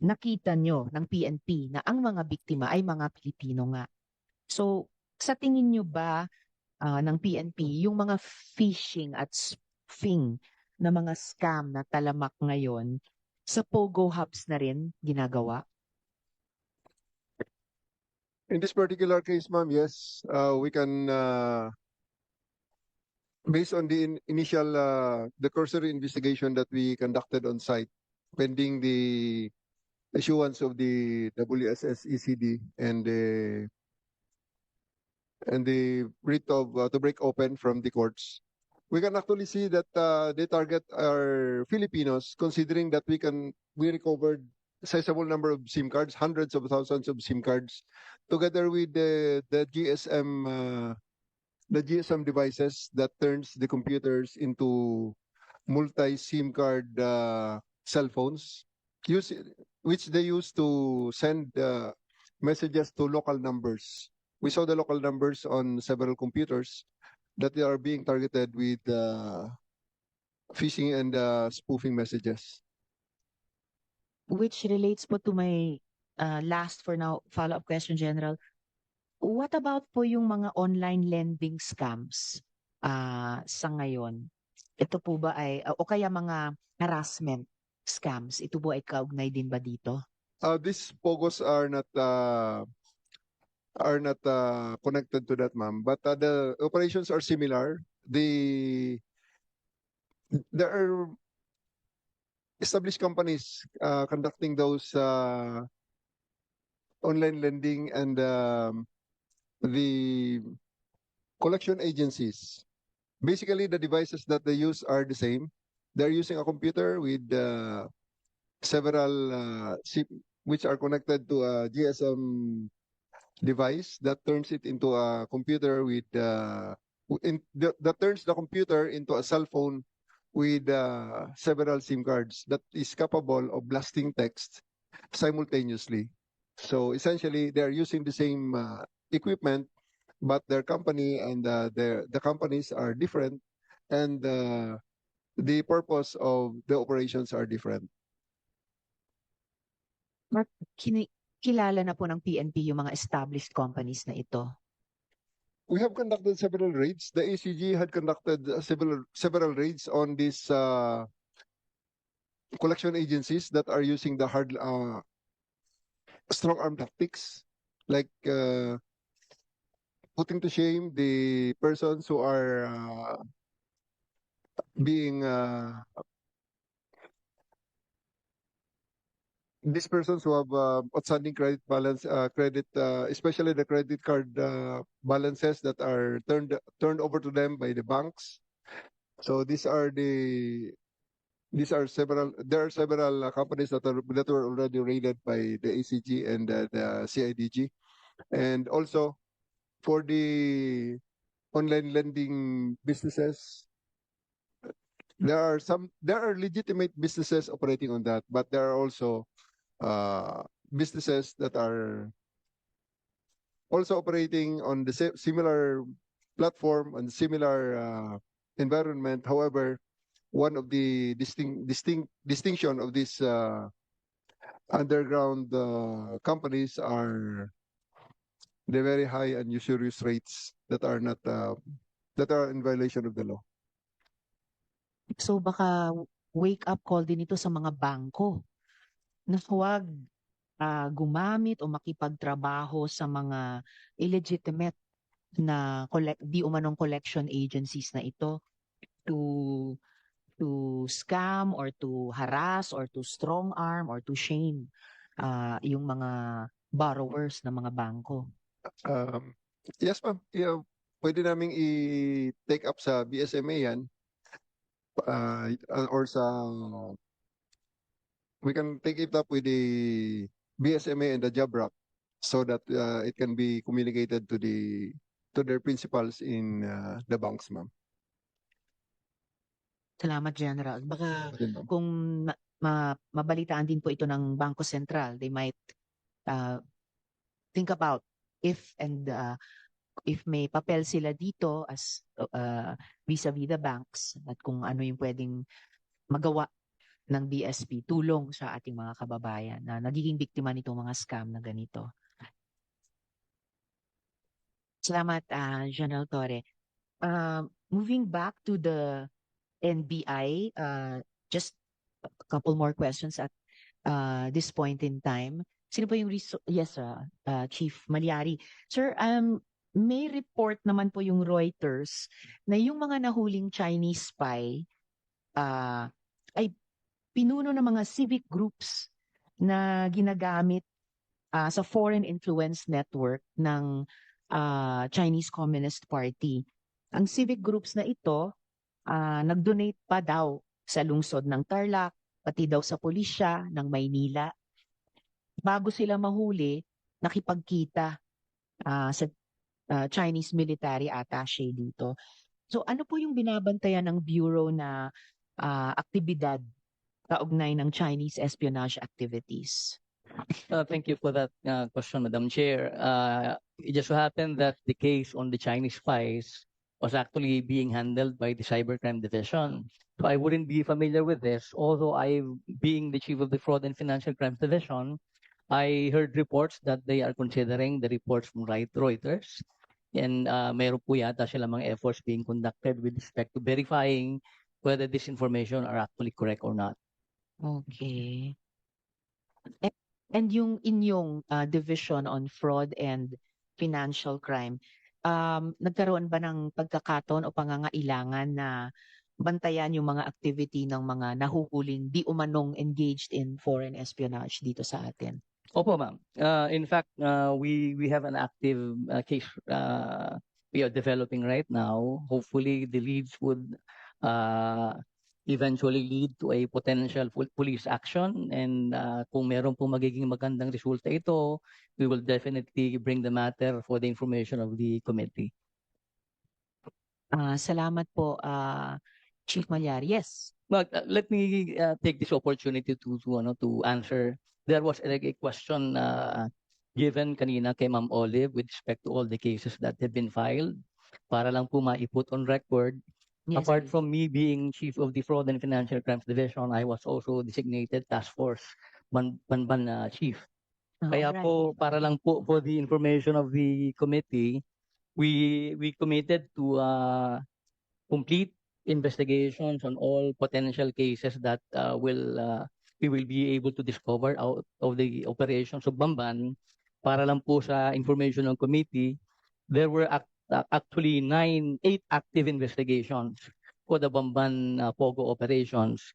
nakita nyo ng PNP na ang mga biktima ay mga Pilipino nga. So, sa tingin nyo ba ah, ng PNP, yung mga phishing at spoofing na mga scam na talamak ngayon, sa Pogo Hubs na rin ginagawa? In this particular case, ma'am, yes, uh, we can, uh, based on the in- initial, uh, the cursory investigation that we conducted on site, pending the issuance of the WSS ECD and the and the writ of uh, to break open from the courts, we can actually see that uh, they target our Filipinos, considering that we can we recovered sizable number of SIM cards, hundreds of thousands of SIM cards, together with the the GSM uh, the GSM devices that turns the computers into multi SIM card uh, cell phones, use which they use to send uh, messages to local numbers. We saw the local numbers on several computers that they are being targeted with uh, phishing and uh, spoofing messages. Which relates po to my uh, last for now follow-up question, General. What about po yung mga online lending scams ah, sa ngayon? Ito po ba ay, o kaya mga harassment scams, ito po ay kaugnay din ba dito? Uh, these pogos are not uh, are not uh, connected to that, ma'am. But uh, the operations are similar. The there are established companies uh, conducting those uh, online lending and um, the collection agencies. Basically, the devices that they use are the same. They're using a computer with uh, several uh, SIM, which are connected to a GSM device that turns it into a computer with uh, in, that, that turns the computer into a cell phone with uh, several SIM cards that is capable of blasting text simultaneously. So essentially, they are using the same uh, equipment, but their company and uh, their the companies are different, and uh, the purpose of the operations are different. Kini- kilala na po ng PNP yung mga established companies na ito. We have conducted several raids. The ACG had conducted several several raids on these uh, collection agencies that are using the hard uh, strong arm tactics, like uh, putting to shame the persons who are uh, being uh, these persons who have uh, outstanding credit balance, uh, credit, uh, especially the credit card uh, balances that are turned turned over to them by the banks. So these are the these are several. There are several uh, companies that are that were already raided by the ACG and uh, the CIDG, and also for the online lending businesses. There are some. There are legitimate businesses operating on that, but there are also uh, businesses that are also operating on the similar platform and similar uh, environment. However, one of the distinct, distinct distinction of these uh, underground uh, companies are the very high and usurious rates that are not uh, that are in violation of the law. So baka wake up call din ito sa mga bangko na huwag ah, gumamit o makipagtrabaho sa mga illegitimate na collect, di umanong collection agencies na ito to to scam or to harass or to strong arm or to shame ah, yung mga borrowers ng mga bangko. Um, yes, ma'am. Yeah, pwede naming i-take up sa BSMA yan. Uh, or sa we can take it up with the BSMA and the JABRAC so that uh, it can be communicated to the to their principals in uh, the banks, ma'am. Salamat, General. Baka ma'am. kung ma- ma- mabalitaan din po ito ng Bangko Sentral, they might uh, think about if and uh, if may papel sila dito as uh, vis-a-vis the banks at kung ano yung pwedeng magawa ng BSP tulong sa ating mga kababayan na nagiging biktima nitong mga scam na ganito. Salamat, ah, General Torre. Uh, moving back to the NBI, uh, just a couple more questions at uh, this point in time. Sino po yung reso- yes, uh, uh, Chief Malyari. Sir, um, may report naman po yung Reuters na yung mga nahuling Chinese spy uh, ay pinuno ng mga civic groups na ginagamit uh, sa foreign influence network ng uh, Chinese Communist Party. Ang civic groups na ito, uh, nag-donate pa daw sa lungsod ng Tarlac, pati daw sa pulisya ng Maynila. Bago sila mahuli, nakipagkita uh, sa uh, Chinese military attaché dito. So ano po yung binabantayan ng bureau na uh, aktibidad kaugnay ng Chinese espionage activities? Uh, thank you for that uh, question, Madam Chair. Uh, it just so happened that the case on the Chinese spies was actually being handled by the Cybercrime Division. So I wouldn't be familiar with this, although I, being the chief of the Fraud and Financial Crimes Division, I heard reports that they are considering the reports from Reuters. And uh, mayroon po yata sila mga efforts being conducted with respect to verifying whether this information are actually correct or not. Okay. And yung inyong uh, division on fraud and financial crime, um, nagkaroon ba ng pagkakataon o pangangailangan na bantayan yung mga activity ng mga nahuhuling di umanong engaged in foreign espionage dito sa atin? Opo, ma'am. Uh, in fact, uh, we we have an active uh, case uh, we are developing right now. Hopefully, the leads would uh, eventually lead to a potential police action. And uh, kung meron pong magiging magandang resulta ito, we will definitely bring the matter for the information of the committee. Ah, salamat po, ah, Chief Malyari. Yes. Well, uh, let me uh, take this opportunity to to ano to answer. There was a, question uh, given kanina kay Ma'am Olive with respect to all the cases that have been filed para lang po maiput on record. yes Apart please. from me being chief of the Fraud and Financial Crimes Division, I was also designated task force ban banban uh, chief. Ah, Kaya alright. po para lang po for the information of the committee, we we committed to uh, complete investigations on all potential cases that uh, will uh, we will be able to discover out of the operations of Bamban. Para lang po sa information ng committee, there were act- actually nine, eight active investigations for the Bamban uh, Pogo operations.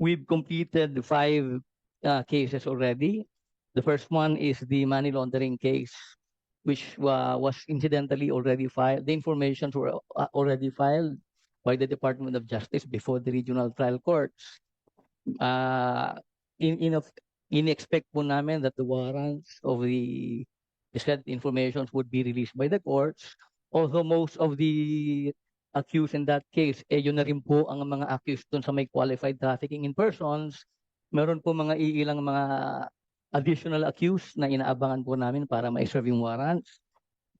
We've completed five uh, cases already. The first one is the money laundering case, which uh, was incidentally already filed. The informations were uh, already filed by the Department of Justice before the regional trial courts. Uh, in, in, of, in-expect po namin that the warrants of the, said informations would be released by the courts. Although most of the accused in that case, eh yun na rin po ang mga accused dun sa may qualified trafficking in persons. Meron po mga iilang mga additional accused na inaabangan po namin para ma-serve yung warrants.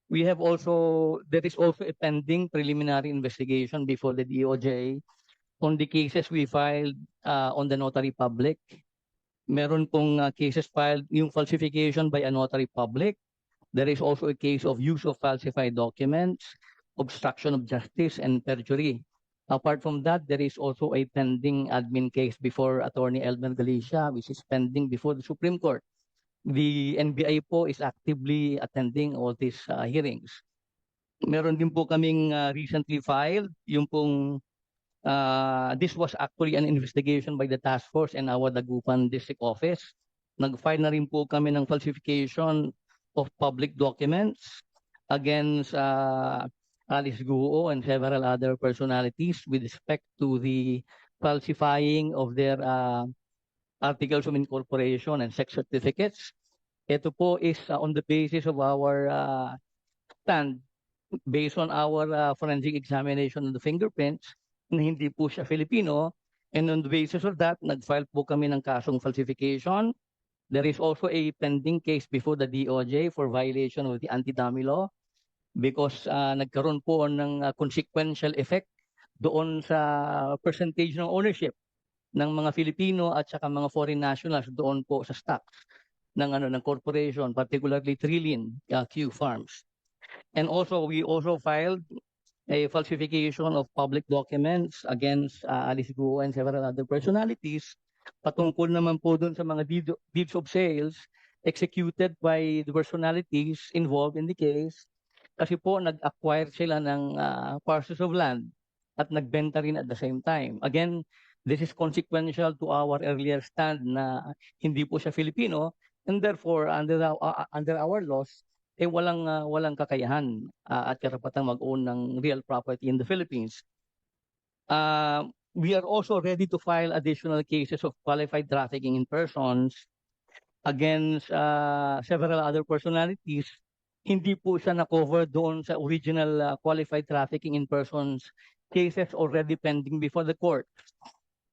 We have also, there is also a pending preliminary investigation before the DOJ on the cases we filed uh, on the notary public. Meron pong uh, cases filed yung falsification by a notary public. There is also a case of use of falsified documents, obstruction of justice, and perjury. Apart from that, there is also a pending admin case before Attorney Elmer Galicia, which is pending before the Supreme Court. The NBI po is actively attending all these uh, hearings. Meron din po kaming uh, recently filed, yung pong uh, this was actually an investigation by the task force and our Dagupan District Office. Nag-file na rin po kami ng falsification of public documents against uh, Alice Guo and several other personalities with respect to the falsifying of their uh, articles of incorporation and sex certificates. Ito po is uh, on the basis of our uh, stand, based on our uh, forensic examination of the fingerprints, na hindi po siya Filipino. And on the basis of that, nag-file po kami ng kasong falsification. There is also a pending case before the DOJ for violation of the anti-dummy law because uh, nagkaroon po ng uh, consequential effect doon sa percentage ng ownership ng mga Filipino at saka mga foreign nationals doon po sa stocks ng ano ng corporation, particularly Trillion uh, Q Farms. And also we also filed a falsification of public documents against uh, Alice Guo and several other personalities patungkol naman po doon sa mga deed, deeds of sales executed by the personalities involved in the case kasi po nag-acquire sila ng uh, parcels of land at nagbenta rin at the same time. Again, this is consequential to our earlier stand na hindi po siya Filipino and therefore under uh, under our laws eh walang uh, walang kakayahan uh, at karapatang mag-own ng real property in the Philippines. Uh, we are also ready to file additional cases of qualified trafficking in persons against uh, several other personalities. Hindi po siya na-cover doon sa original uh, qualified trafficking in persons cases already pending before the court.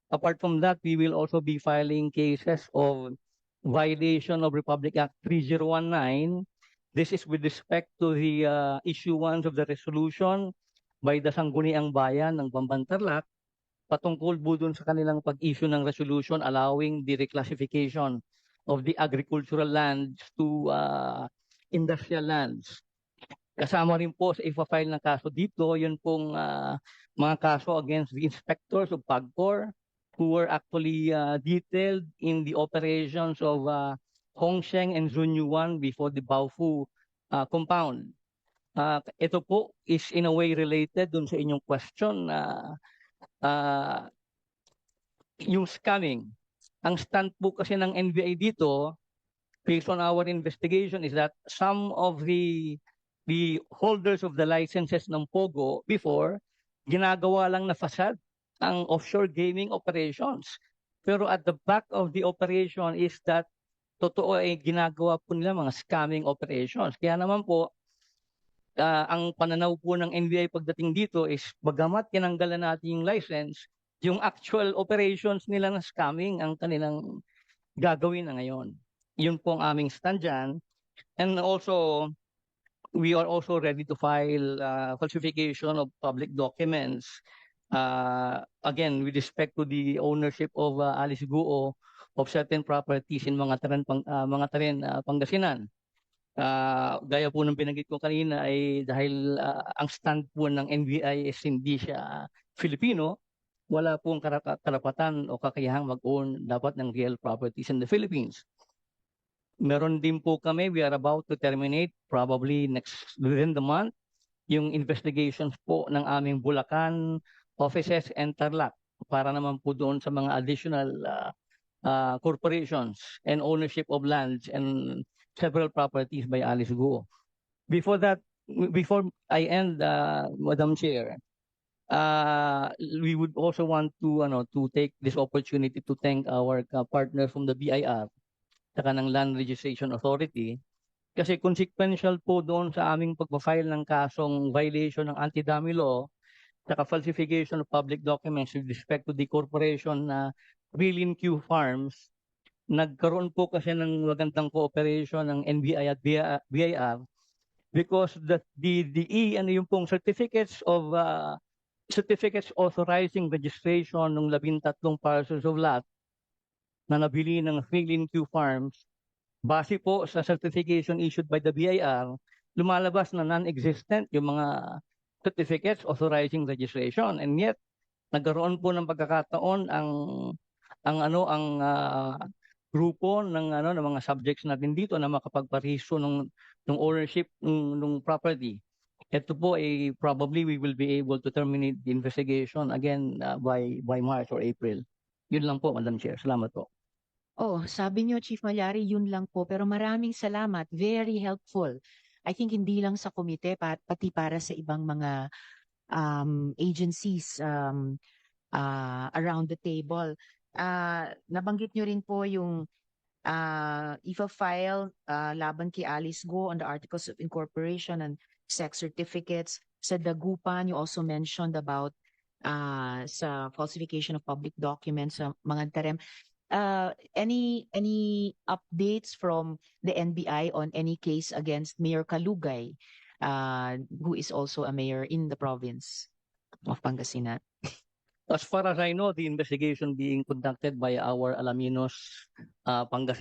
Apart from that, we will also be filing cases of violation of Republic Act 3019. This is with respect to the uh, issuance of the resolution by the Sangguniang Bayan ng Bambantarlac patungkol po dun sa kanilang pag-issue ng resolution allowing the reclassification of the agricultural lands to uh, industrial lands. Kasama rin po sa ifa-file ng kaso dito, yun pong uh, mga kaso against the inspectors of PAGCOR who were actually uh, detailed in the operations of uh, Hongsheng and Zunyuan before the Baofu uh, compound. Uh, ito po is in a way related dun sa inyong question na uh, yung scamming. Ang stand po kasi ng NBI dito, based on our investigation, is that some of the the holders of the licenses ng Pogo before, ginagawa lang na facade ang offshore gaming operations. Pero at the back of the operation is that totoo ay ginagawa po nila mga scamming operations. Kaya naman po, uh, ang pananaw po ng NBI pagdating dito is bagamat tinanggalan natin yung license, yung actual operations nila ng scamming ang kanilang gagawin na ngayon. Yun po ang aming stand dyan. And also, we are also ready to file uh, falsification of public documents. Uh, again, with respect to the ownership of uh, Alice Guo of certain properties in mga teren, pang, uh, mga teren uh, Pangasinan. Uh, gaya po ng binanggit ko kanina ay dahil uh, ang stand po ng NBI is hindi siya Filipino, wala pong karapatan o kakayahang mag-own dapat ng real properties in the Philippines. Meron din po kami, we are about to terminate probably next within the month yung investigations po ng aming Bulacan offices and Tarlac para naman po doon sa mga additional uh, uh, corporations and ownership of lands and several properties by Alice Guo. Before that, before I end, uh, Madam Chair, uh, we would also want to ano to take this opportunity to thank our uh, partner from the BIR saka ng Land Registration Authority kasi consequential po doon sa aming pagpa-file ng kasong violation ng anti-dummy law saka falsification of public documents with respect to the corporation na Rilin Q Farms nagkaroon po kasi ng magandang cooperation ng NBI at BIR because the the the E ano yung pong certificates of uh, certificates authorizing registration ng labintatlong parcels of lot na nabili ng Freelin Q Farms base po sa certification issued by the BIR lumalabas na non-existent yung mga certificates authorizing registration. And yet nagkaroon po ng pagkakataon ang ang ano ang uh, grupo ng ano ng mga subjects natin dito na makapagpariso ng ng ownership ng, ng property. Ito po ay probably we will be able to terminate the investigation again uh, by by March or April. Yun lang po, Madam Chair. Salamat po. Oh, sabi niyo Chief Malyari, yun lang po. Pero maraming salamat. Very helpful. I think hindi lang sa komite, pati para sa ibang mga um, agencies um, uh, around the table uh, nabanggit nyo rin po yung uh, IFA-file uh, laban kay Alice Go on the Articles of Incorporation and sex certificates. Sa Dagupan, you also mentioned about uh, sa falsification of public documents sa mga tarem. Uh, any any updates from the NBI on any case against Mayor Kalugay, uh, who is also a mayor in the province of Pangasinan? As far as I know, the investigation being conducted by our Alaminos uh, Pangasinan